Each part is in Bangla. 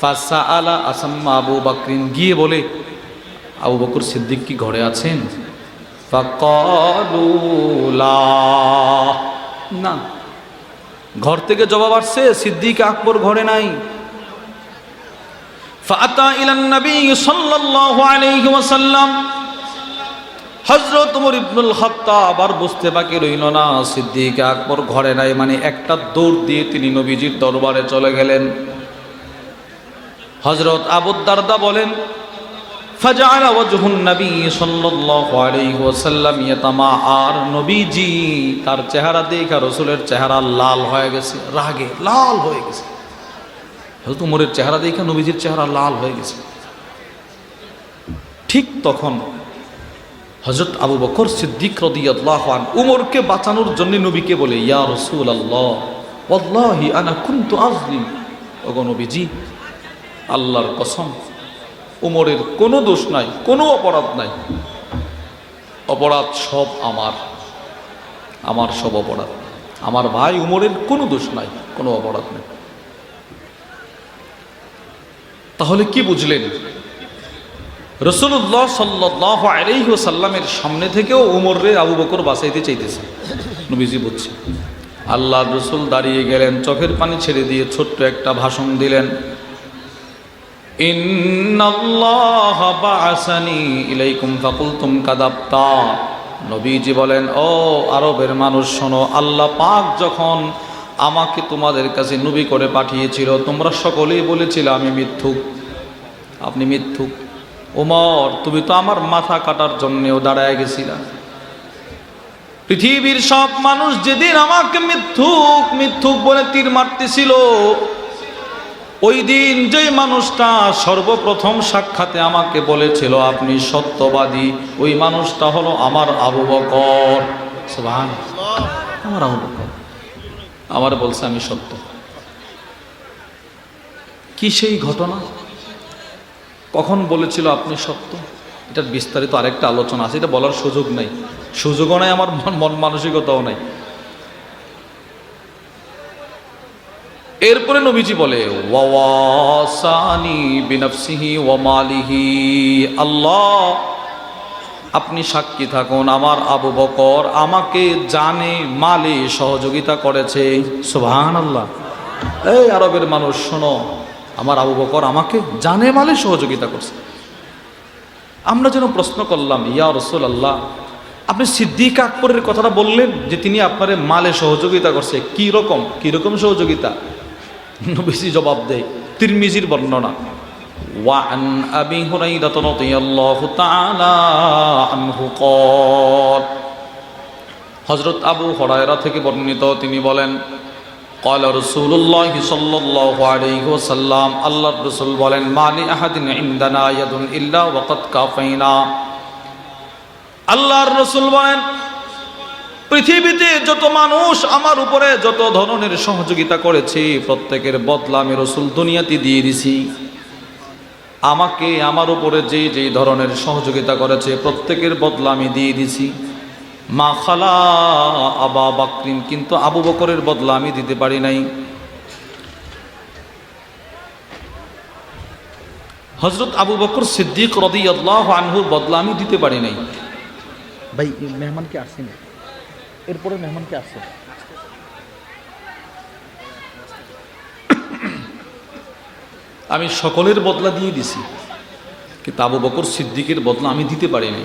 ফাসা আলা আসাম্মা আবু বাকরিন গিয়ে বলে, আবু বকর সিদ্দিক কি ঘরে আছেন। না। ঘর থেকে জবাব আসছে, সিদ্দিক আকবর ঘরে নাই। ফাতা ইলান নবী সাল্লাল্লাহু আলাইহি ওয়াসাল্লাম। হযরত ওমর ইবনুল খাত্তাব আর বুঝতে বাকি রইল না, সিদ্দিক আকবর ঘরে নাই। মানে একটা দৌড় দিয়ে তিনি নবীজির দরবারে চলে গেলেন। হযরত আবু দারদা বলেন ওয়াজহুন নবী সাল্লাল্লাহু আলাইহি ওয়াসাল্লাম ইয়াতামা আর নবীজি, তার চেহারা দেখা রাসূলের চেহারা লাল হয়ে গেছে, রাগে লাল হয়ে গেছে। উমরের চেহারা দেখা নবীজির চেহারা লাল হয়ে গেছে। ঠিক তখন হযরত আবু বকর সিদ্দিক রাদিয়াল্লাহু আন উমরকে বাঁচানোর জন্য নবীকে বলে, ইয়া রাসূলুল্লাহ, ওয়াল্লাহি আনা কুনতু আজলিম ওগো নবীজি আল্লাহর কসম, উমরের কোনো দোষ নাই, কোনো অপরাধ নাই। অপরাধ সব আমার আমার সব অপরাধ। আমার ভাই উমরের কোনো দোষ নাই, কোনো অপরাধ নেই। তাহলে কি বুঝলেন? রসুল্লাহ সাল্লাহ আলাইসাল্লামের সামনে থেকেও উমরে আবু বকর বাঁচাইতে চাইতেছে। নবীজি বুঝছে আল্লাহ রসুল দাঁড়িয়ে গেলেন, চোখের পানি ছেড়ে দিয়ে ছোট্ট একটা ভাষণ দিলেন। ইলাইকুম ফাকুলতুম কাদাবতা। নবীজি বলেন, ও আরবের মানুষ, শোনো, আল্লাহ পাক যখন আমাকে তোমাদের কাছে নবী করে পাঠিয়েছিল, তোমরা সকলেই বলেছিলে আমি মিথ্যুক। আপনি মিথ্যুক। ওমর, তুমি তো আমার মাথা কাটার জন্যেও দাঁড়ায় গেছিলা। পৃথিবীর সব মানুষ যেদিন আমাকে মিথ্যুক মিথ্যুক বলে তীর মারতেছিল ওই দিন যে মানুষটা সর্বপ্রথম সাক্ষাতে আমাকে বলেছিল, আপনি সত্যবাদী। ওই মানুষটা হলো আমার আবু বকর। আমার আবু বকর। আমার বলছে, আমি সত্য। কি সেই ঘটনা? কখন বলেছিল, আপনি সত্য? এটার বিস্তারিত আরেকটা আলোচনা আছে, এটা বলার সুযোগ নাই। সুযোগও নাই, আমার মন মানসিকতাও নাই। এরপরে নবীজি বলে আল্লাহ, আপনি সাক্ষী থাকুন, আমার আবু বকর আমাকে জানে, মালে সহযোগিতা করেছে। সুবহান আল্লাহ এই আরবের মানুষ, শোনো, আমার আবু বকর আমাকে জানে, মালে সহযোগিতা করছে। আমরা যেন প্রশ্ন করলাম, ইয়া রসুল আল্লাহ আপনি সিদ্দিক আকবরের কথাটা বললেন যে তিনি আপনার মালে সহযোগিতা করছে। কি রকম? কি রকম সহযোগিতা? নবীজি জবাব দেয় তিরমিজির বর্ণনা وعن أبي هريرة رضي الله تعالى عنه قال হজরত আবু হরায়রা থেকে বর্ণিত তিনি বলেন قال رسول الله صلى الله عليه وسلم আল্লাহ রসুল বলেন মালি আহাদিন ইনদানা ইয়াদুন ইল্লা ওয়াকাদ কাফাইনা আল্লাহর রসুল বলেন পৃথিবীতে যত মানুষ আমার উপরে যত ধরনের সহযোগিতা করেছে, প্রত্যেকের বদলা আমি রসুল দুনিয়াতে দিয়ে দিছি। আমাকে, আমার উপরে যে যেই ধরনের সহযোগিতা করেছে, প্রত্যেকের বদলা আমি দিয়ে দিছি। মা খালা আবা বাকরিন, কিন্তু আবু বকরের বদলা আমি দিতে পারি নাই। হজরত আবু বকর সিদ্দিক রদি আল্লাহ আনহুর বদলা আমি দিতে পারি নাই। ভাই, মেহমানকে না এরপরে মেহমানকে আসছে। আমি সকলের বদলা দিয়ে দিছি, কিন্তু আবু বকর সিদ্দিকের বদলা আমি দিতে পারিনি।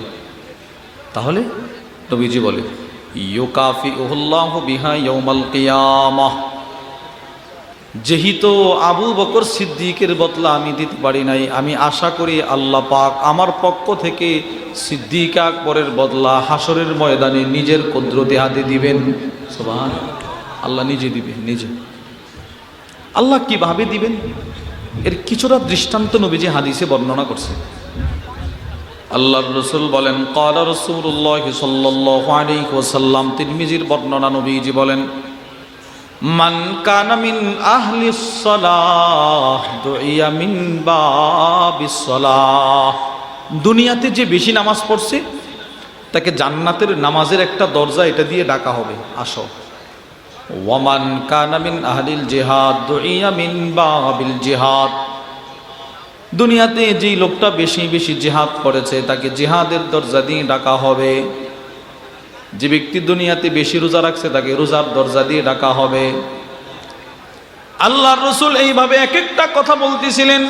তাহলে নবীজি বলে ইয়োকাফি ওহল্লাহ বিহা ইয়ৌমাল কিয়ামাহ যেহেতু আবু বকর সিদ্দিকের বদলা আমি দিতে পারি নাই। আমি আশা করি আল্লাহ পাক আমার পক্ষ থেকে সিদ্দিক আকবরের বদলা হাসরের ময়দানে নিজের কুদরতে হাতে দিবেন। আল্লাহ নিজে দিবেন নিজে। আল্লাহ কীভাবে দিবেন? এর কিছুটা দৃষ্টান্ত নবীজি হাদিসে বর্ণনা করছে। আল্লাহর রসুল বলেন কালা রসুল্লাহ সাল্লাল্লাহু আলাইহি ওয়াসাল্লাম। তিরমিজির বর্ণনা নবীজি বলেন মান কানা মিন আহলি সলাহ দুইয়া মিন বাবিস দুনিয়াতে যে বেশি নামাজ পড়ছে, তাকে জান্নাতের নামাজের একটা দরজা এটা দিয়ে ডাকা হবে। আসো। ওয়ামান কানামিন আহলিল জিহাদ দুইয়া মিন বাবিল জিহাদ। দুনিয়াতে যেই লোকটা বেশি বেশি জেহাদ করেছে, তাকে জেহাদের দরজা দিয়ে ডাকা হবে। যে ব্যক্তি দুনিয়াতে বেশি রোজা রাখছে, তাকে রোজার দরজা দিয়ে ডাকা হবে। আল্লাহ রসুল এইভাবে এক একটা কথা বলতেছিলেন।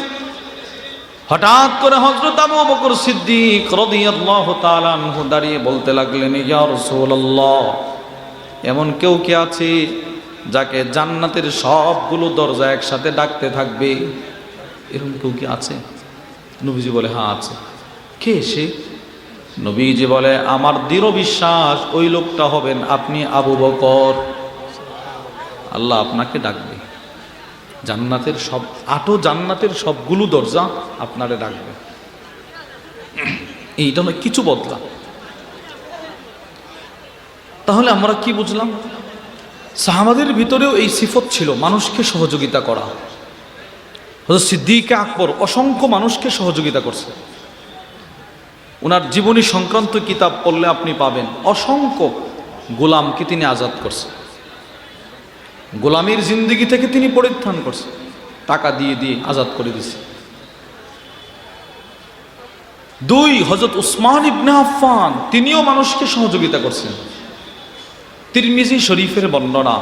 হঠাৎ করে হজরত আবু বকর সিদ্দিক রাদিয়াল্লাহু তাআলা দাঁড়িয়ে বলতে লাগলেন, ইয়া রাসূলুল্লাহ, এমন কেউ কি আছে যাকে জান্নাতের সবগুলো দরজা একসাথে ডাকতে থাকবে? এরকম কেউ কি আছে? নবীজি বলে হ্যাঁ আছে। কে সে? নবীজি বলে, আমার দৃঢ় বিশ্বাস, ওই লোকটা হবেন আপনি আবু বকর। আল্লাহ আপনাকে ডাকবে। জান্নাতের সব, আটো জান্নাতের সবগুলো দরজা আপনারে ডাকবে। এইটা নয় কিছু বদলা। তাহলে আমরা কি বুঝলাম? সাহাবাদের ভিতরেও এই সিফত ছিল, মানুষকে সহযোগিতা করা। সিদ্দিকে আকবর অসংখ্য মানুষকে সহযোগিতা করছে। ওনার জীবনী সংক্রান্ত কিতাব পড়লে আপনি পাবেন অসংখ্য গোলামকে তিনি আজাদ করছে গোলামীর জিন্দগি থেকে তিনি পরিত্রাণ করছে টাকা দিয়ে দিয়ে আজাদ করে দিছে দুই হজরত উসমান ইবনে আফফান তিনিও মানুষকে সহযোগিতা করছেন তিরমিজি শরীফের বর্ণনা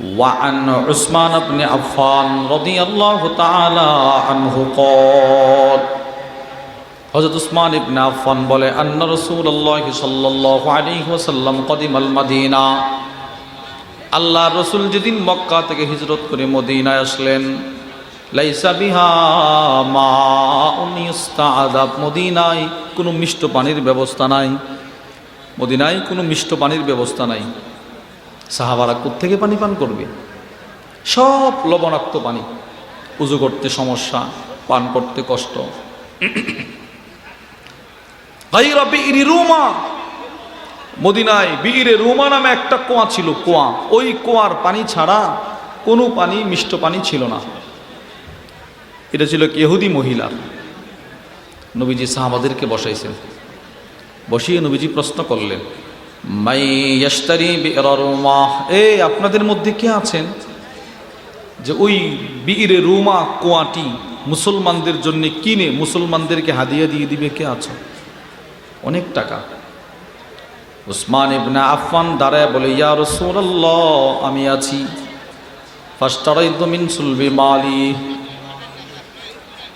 وعن عثمان بن عفان رضي الله تعالى عنه قال হযরত উসমান ইবনে আফফান বলে, আন্না রাসূলুল্লাহ সাল্লাল্লাহু আলাইহি ওয়াসাল্লাম কদিমাল মাদিনা। আল্লাহ রসুল যেদিন মক্কা থেকে হিজরত করে মদিনায় আসলেন। লাইসা বিহা মা আদাব মদিনায় কোনো মিষ্ট পানির ব্যবস্থা নাই। মদিনায় কোনো মিষ্ট পানির ব্যবস্থা নাই। সাহাবারা থেকে পানি পান করবে? সব লবণাক্ত পানি। উজু করতে সমস্যা, পান করতে কষ্ট। গাইরা বিইরি রুমা। মদিনায় বীরে রুমা নামে একটা কুয়া ছিল, কুয়া। ওই কুয়ার পানি ছাড়া কোনো পানি, মিষ্ট পানি ছিল না। এটা ছিল ইহুদি মহিলার। নবীজি সাহাবাদেরকে বসাইছেন। বসিয়ে নবীজি প্রশ্ন করলেন, মাই ইয়াস্তারি রুমা? এ, আপনাদের মধ্যে কে আছেন? যে ওই বীরে রুমা কুয়াটি মুসলমানদের জন্য কিনে মুসলমানদেরকে হাদিয়া দিয়ে দিবে, কে আছে অনেক টাকা। উসমান ইবনে আফফান দাঁড়ায় বলে, ইয়া রাসূলুল্লাহ, আমি আছি। ফাস্তারাইতু মিন সুলবি মালি।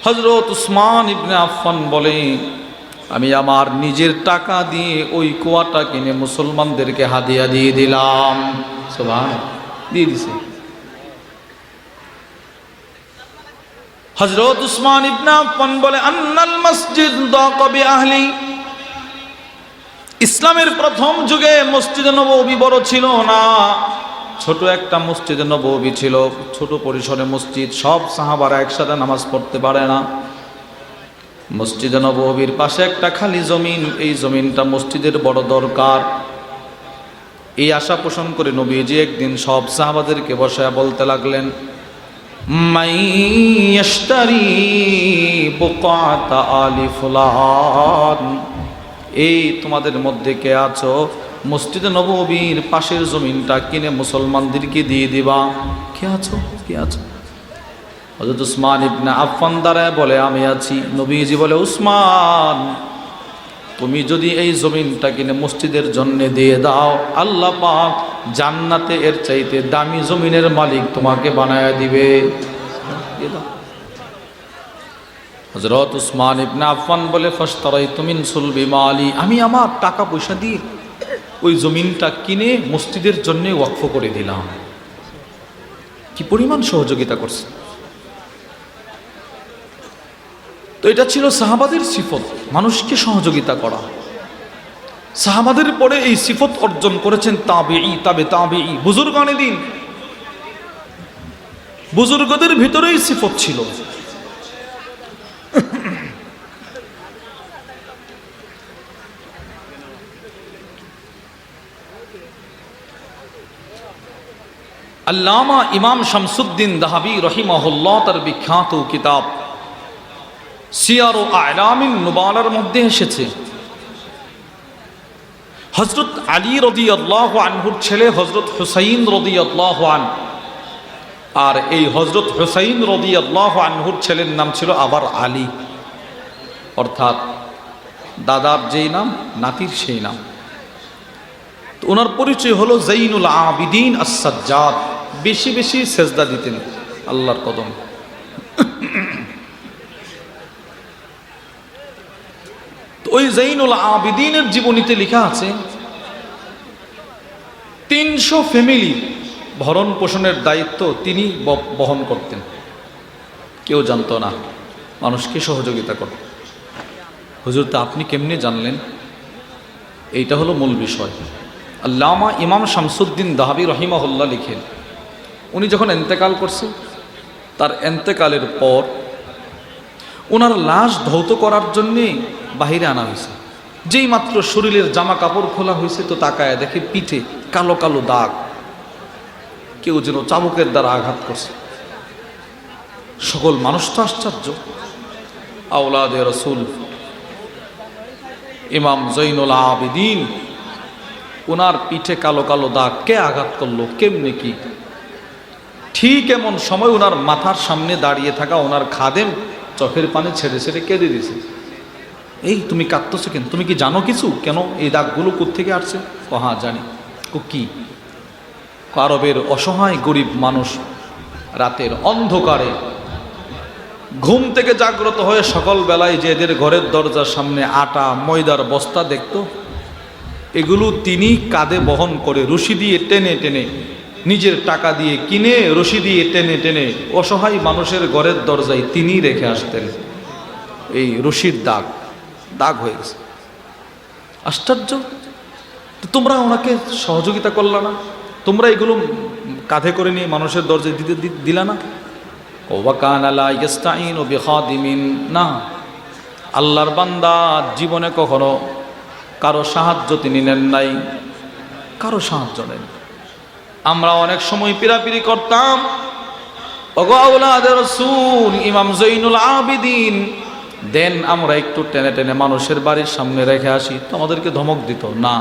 হযরত উসমান ইবনে আফফান বলে, আমি আমার নিজের টাকা দিয়ে ওই কুয়াটা কিনে মুসলমানদেরকে হাদিয়া দিয়ে দিলাম। সুবহান দিয়ে দিছে। হযরত উসমান ইবনে আফফান বলে, আন্নাল মসজিদ দাকা আহলি। ইসলামের প্রথম যুগে মসজিদে নবী বড় ছিল না। ছোট একটা মসজিদে নবী ছিল, ছোট পরিসরে মসজিদ, সব সাহাবারা একসাথে নামাজ পড়তে পারে না। মসজিদে নবীর পাশে একটা খালি জমিন, এই জমিনটা মসজিদের বড় দরকার। এই আশা পোষণ করে নবীজি একদিন সব সাহাবাদেরকে বসায় বলতে লাগলেন বুকাতা আলি ফুলান। এই তোমাদের মধ্যে কে আছো? মসজিদে নববীর পাশের জমিনটা কিনে মুসলমানদেরকে দিয়ে দিবা। কে আছো? কে আছো? হজরত উসমান ইবনে আফফান দ্বারায় বলে, আমি আছি। নবীজি বলে, উসমান, তুমি যদি এই জমিনটা কিনে মসজিদের জন্য দিয়ে দাও, আল্লাহ পাক জান্নাতে এর চাইতে দামি জমিনের মালিক তোমাকে বানায় দিবে। দিয়ে দাও। হজরত উসমান ইবনে আফফান বলে ফাস্তারাই তুমিন সুলবি মালি আমি আমার টাকা পয়সা দিয়ে ওই জমিনটা কিনে মসজিদের জন্যে ওয়াকফ করে দিলাম। কি পরিমাণ সহযোগিতা করছে? তো এটা ছিল সাহাবাদের সিফত, মানুষকে সহযোগিতা করা। সাহাবাদের পরে এই সিফত অর্জন করেছেন তাবে ই তাবে তাবে ই বুজুর্গানে দিন। বুজুর্গদের ভিতরেই সিফত ছিল। আল্লামা ইমাম শামসুদ্দিন দাহাবি রহিমাহুল্লাহ তার বিখ্যাত কিতাব সিয়ার ও আয়লামিন নুবালার মধ্যে এসেছে। হজরত আলী রদি আল্লাহ আনহুর ছেলে হজরত হুসাইন রদি আল্লাহ আন, আর এই হজরত হুসাইন রদি আল্লাহ আনহুর ছেলের নাম ছিল আবার আলী। অর্থাৎ দাদার যেই নাম, নাতির সেই নাম। ওনার পরিচয় হলো জৈনুল আবিদিন আসাজ্জাদ বেশি বেশি সেজদা দিতেন আল্লাহর কদম। ওই জৈনুল আবিদিনের জীবনীতে লেখা আছে, তিনশো ফ্যামিলি ভরণ পোষণের দায়িত্ব তিনি বহন করতেন। কেউ জানতো না, মানুষকে সহযোগিতা করত হুজুর, তা আপনি কেমনে জানলেন? এইটা হলো মূল বিষয়। আল্লামা ইমাম শামসুদ্দিন দাহাবি রহিমাহুল্লাহ লিখেন, উনি যখন এন্তেকাল করছে তার এন্তেকালের পর ওনার লাশ ধৌত করার জন্যে বাহিরে আনা হয়েছে। যেই মাত্র শরীরের জামা কাপড় খোলা হয়েছে তো তাকায় দেখে পিঠে কালো কালো দাগ। কেউ যেন চাবুকের দ্বারা আঘাত করছে। সকল মানুষ তো আশ্চর্য। আউলাদে রসুল, ইমাম জৈনুল আবিদিন ওনার পিঠে কালো কালো দাগ। কে আঘাত করল? কেমনে কি? ঠিক এমন সময় ওনার মাথার সামনে দাঁড়িয়ে থাকা ওনার খাদেম চোখের পানি ছেড়ে ছেড়ে কেঁদে দিয়েছে এই, তুমি কাঁদতেছো কেন? তুমি কি জানো কিছু? কেন এই দাগগুলো কোথেকে আসছে? ও হ্যাঁ জানি। ও কি? আরবের অসহায় গরিব মানুষ রাতের অন্ধকারে ঘুম থেকে জাগ্রত হয়ে সকাল বেলায় যে এদের ঘরের দরজার সামনে আটা, ময়দার বস্তা দেখতো এগুলো তিনি কাঁধে বহন করে রশি দিয়ে টেনে টেনে নিজের টাকা দিয়ে কিনে, রশি দিয়ে টেনে টেনে অসহায় মানুষের ঘরের দরজায় তিনি রেখে আসতেন। এই রশির দাগ দাগ হয়ে গেছে। আশ্চর্য? তোমরা ওনাকে সহযোগিতা করলা না? তোমরা এগুলো কাঁধে করে নিয়ে মানুষের দরজায় দিতে দিলা না? ওয়াকান আলা ইস্তাইন ও বেখাদিমিন। না, আল্লাহর বান্দা জীবনে কখনো কারও সাহায্য তিনি নেন নাই, কারও সাহায্য নেন। আমরা অনেক সময় পিরাপিরি করতাম ইমাম জৈনুল আবিদিন। দেন আমরা একটু টেনে টেনে মানুষের বাড়ির সামনে রেখে আসি, তো আমাদেরকে ধমক দিত, না,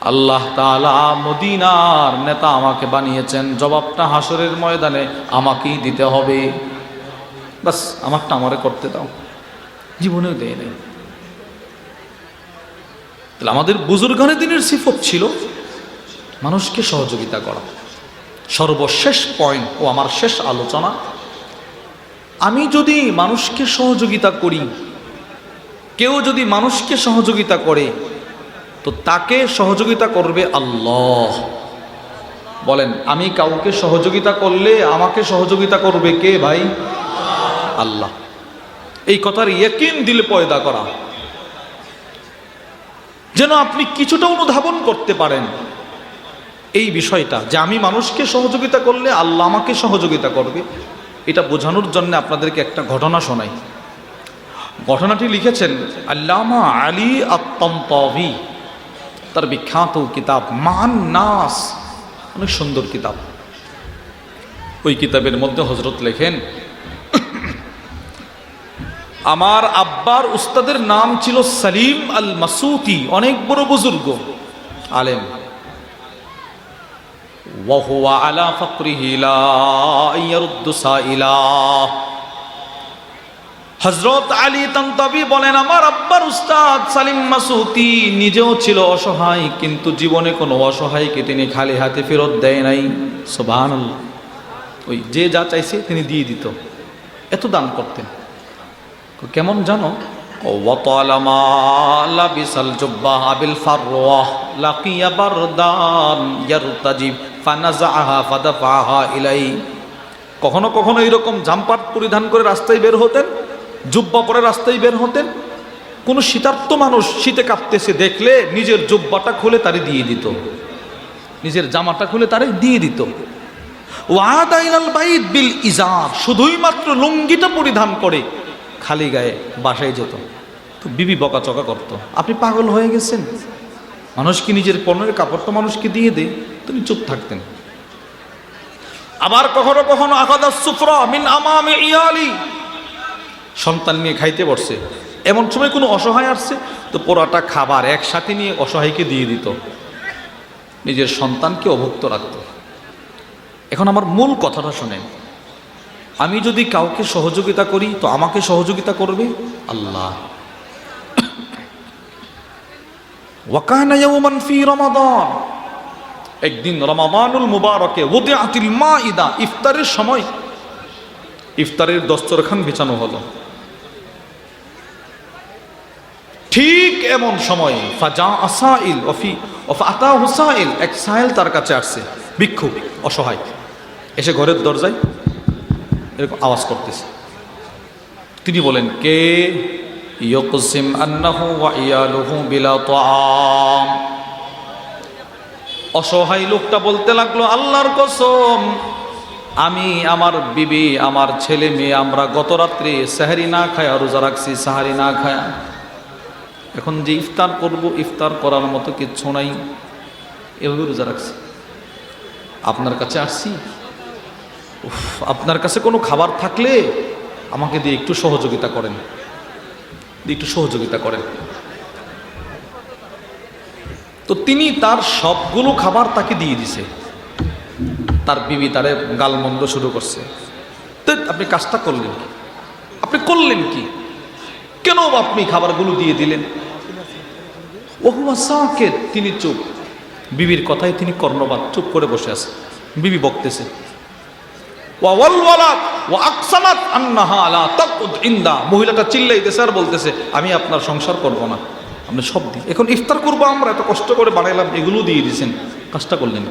আল্লাহ তাআলা মদিনার নেতা আমাকে বানিয়েছেন, জবাবটা হাসরের ময়দানে আমাকেই দিতে হবে। বাস, আমারটা আমারে করতে দাও। জীবনেও দেয় নেই। তাহলে আমাদের বুজুর্গানে দিনের সিফত ছিল মানুষকে সহযোগিতা করা। সর্বশেষ পয়েন্ট ও আমার শেষ আলোচনা, আমি যদি মানুষকে সহযোগিতা করি, কেউ যদি মানুষকে সহযোগিতা করে, তো তাকে সহযোগিতা করবে আল্লাহ। বলেন, আমি কাউকে সহযোগিতা করলে আমাকে সহযোগিতা করবে কে ভাই? আল্লাহ। এই কথার ইয়কিন দিলে পয়দা করা। যেন আপনি কিছুটা অনুধাবন করতে পারেন। এই বিষয়টা, যে আমি মানুষকে সহযোগিতা করলে আল্লাহ আমাকে সহযোগিতা করবে, এটা বোঝানোর জন্য আপনাদেরকে একটা ঘটনা শোনাই। ঘটনাটি লিখেছেন আল্লামা আলী আত্মন্তবি তার বিখ্যাত কিতাব মান নাস অনেক সুন্দর কিতাব। ওই কিতাবের মধ্যে হজরত লেখেন আমার আব্বার উস্তাদের নাম ছিল সালিম আল মাসুতি অনেক বড় বুজুর্গ, আলেম। ওয়াহুয়া আলা ফকরিহিলা হজরত আলী তান্তাবি বলেন, আমার আব্বার উস্তাদ সালিম মাসুতি নিজেও ছিল অসহায়, কিন্তু জীবনে কোনো অসহায়কে তিনি খালি হাতে ফেরত দেয় নাই। সোভান ওই যে যা চাইছে তিনি দিয়ে দিত। এত দান করতেন। কেমন জানো وطالما لبس الجبة بالفروة لقي بردا يرتجب فنزعها فدفعها إليه কখনো কখনো এরকম জাম্পার পরিধান করে রাস্তায় বের হতেন জুব্বা পরে রাস্তায় বের হতেন কোনো শীতার্থ মানুষ শীতে কাঁপতেছে দেখলে নিজের জুব্বাটা খুলে তারে দিয়ে দিত নিজের জামাটা খুলে তারে দিয়ে দিত ওয়াদা ইলাল বাইত বিল ইজার শুধুই মাত্র লুঙ্গিটা পরিধান করে খালি গায়ে বাসায় যেত। তো বিবি বকাচকা করতো। আপনি পাগল হয়ে গেছেন। মানুষ কি নিজের পণ্যের কাপড় তো মানুষকে দিয়ে দে তিনি চুপ থাকতেন। আবার কখনো কখনো আকাদা সুফরা মিন আমামে ইয়ালি। সন্তান নিয়ে খাইতে বসছে। এমন সময় কোনো অসহায় আসছে, তো পোড়াটা খাবার একসাথে নিয়ে অসহায়কে দিয়ে দিত। নিজের সন্তানকে অভুক্ত রাখত। এখন আমার মূল কথাটা শোনেন। আমি যদি কাউকে সহযোগিতা করি, তো আমাকে সহযোগিতা করবে আল্লাহ। ফি একদিন রমাদানুল মুবারকে ওদিআতিল মাইদা ইফতারের সময় ইফতারের দস্তরখান বিছানো হলো। ঠিক এমন সময়ে ফাজা আসাইল অফি অফ আতা হুসাইল এক সাহেল তার কাছে আসছে। ভিক্ষু অসহায়। এসে ঘরের দরজায় এরকম আওয়াজ করতেছে। তিনি বলেন, কে ইয়কসিম আন্নাহু ওয়া ইয়ালুহু বিলা তাআম? অসহায় লোকটা বলতে লাগল, আল্লাহর কসম, আমি আমার বিবি, আমার ছেলে মেয়ে, আমরা গত রাত্রে সাহারি না খায়া রোজা রাখছি, সাহারি না খায়া। এখন যে ইফতার করব, ইফতার করার মতো কিচ্ছু নাই, এভাবে রোজা রাখছি। আপনার কাছে আসছি? আপনার কাছে কোনো খাবার থাকলে আমাকে দিয়ে একটু সহযোগিতা করেন। দিয়ে একটু সহযোগিতা করেন। তো তিনি তার সবগুলো খাবার তাকে দিয়ে দিছে। তার বিবি তারে গালমন্দ শুরু করছে। তো, আপনি কাজটা করলেন কি? আপনি করলেন কি? কেন আপনি খাবারগুলো দিয়ে দিলেন? তিনি চুপ। বিবির কথায় তিনি কর্ণবাদ চুপ করে বসে আছে। বিবি বকতেছে। ইন্দা। মহিলাটা চিল্লাইতেছে আর বলতেছে, আমি আপনার সংসার করব না। আপনি সব দিন এখন ইফতার করব আমরা, এত কষ্ট করে বানাইলাম, এগুলো দিয়ে দিয়েছেন কাজটা করলেন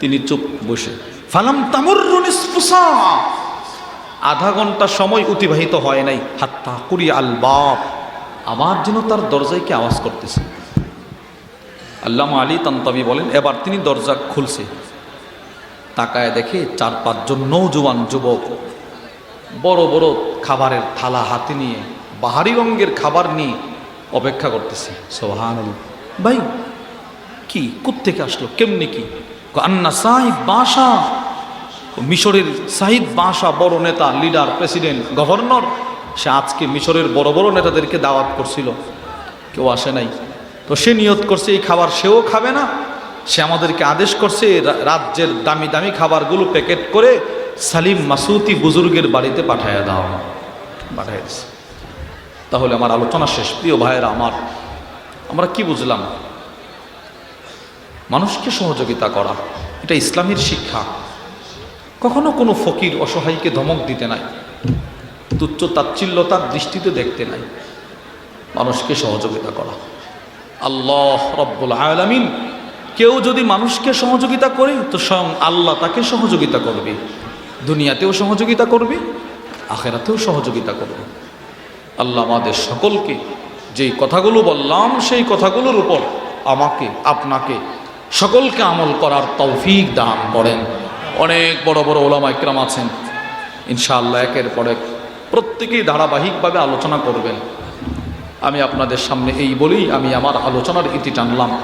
তিনি চুপ বসে। ফালাম তামুররু নিসফু আধা ঘণ্টা সময় অতিবাহিত হয় নাই। হাত্তা কুরি আল বাপ আবার যেন তার দরজায় কি আওয়াজ করতেছে। আল্লামা আলী তান্তাবি বলেন, এবার তিনি দরজা খুলছে। তাকায় দেখে চার পাঁচজন নৌজওয়ান যুবক। বড় বড় খাবারের থালা হাতে নিয়ে, বাহারি রঙের খাবার নিয়ে অপেক্ষা করতেছে। সোহান ভাই, কি? কোত্থেকে আসলো? কেমনি কি? আন্না সাহিব বাসা। মিশরের সাহিদ বাসা বড় নেতা, লিডার, প্রেসিডেন্ট, গভর্নর। সে আজকে মিশরের বড় বড় নেতাদেরকে দাওয়াত করছিল। কেউ আসে নাই। তো সে নিয়ত করছে, এই খাবার সেও খাবে না সে আমাদেরকে আদেশ করছে রাজ্যের দামি দামি খাবারগুলো প্যাকেট করে সালিম মাসুতি বুজুর্গের বাড়িতে পাঠাইয়া দাও। দিছে। তাহলে আমার আলোচনা শেষ। প্রিয় ভাইয়েরা, আমার, আমরা কি বুঝলাম? মানুষকে সহযোগিতা করা, এটা ইসলামের শিক্ষা। কখনো কোনো ফকির অসহায়কে ধমক দিতে নাই, তুচ্ছ তাচ্ছিল্যতার দৃষ্টিতে দেখতে নাই। মানুষকে সহযোগিতা করা। আল্লাহ রব্বুল আলামিন কেউ যদি মানুষকে সহযোগিতা করে, তো স্বয়ং আল্লাহ তাকে সহযোগিতা করবে। দুনিয়াতেও সহযোগিতা করবে, আখেরাতেও সহযোগিতা করবে। আল্লাহ আমাদের সকলকে যেই কথাগুলো বললাম, সেই কথাগুলোর উপর আমাকে, আপনাকে সকলকে আমল করার তৌফিক দান করেন। অনেক বড় বড় ওলামা ইকরাম আছেন। ইনশাআল্লাহ একের পর এক প্রত্যেকেই ধারাবাহিকভাবে আলোচনা করবেন। আমি আপনাদের সামনে এই বলেই আমি আমার আলোচনার ইতি টানলাম।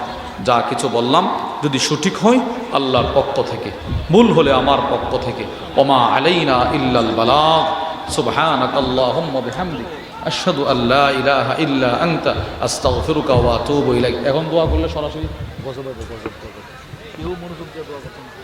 যা কিছু বললাম, যদি সঠিক হয়, আল্লাহর পক্ষ থেকে। ভুল হলে আমার পক্ষ থেকে। ওমা আলাইনা ইল্লাল বালাগ। সুবহানাক আল্লাহুম্মা বিহামদিক। আশহাদু আল্লা ইলাহা ইল্লা আনতা। আস্তাগফিরুকা ওয়া আতুবু ইলাইক। এখন দোয়া করলে সরাসরি গজব গজব কেউ মনোযোগ দিয়ে দোয়া না।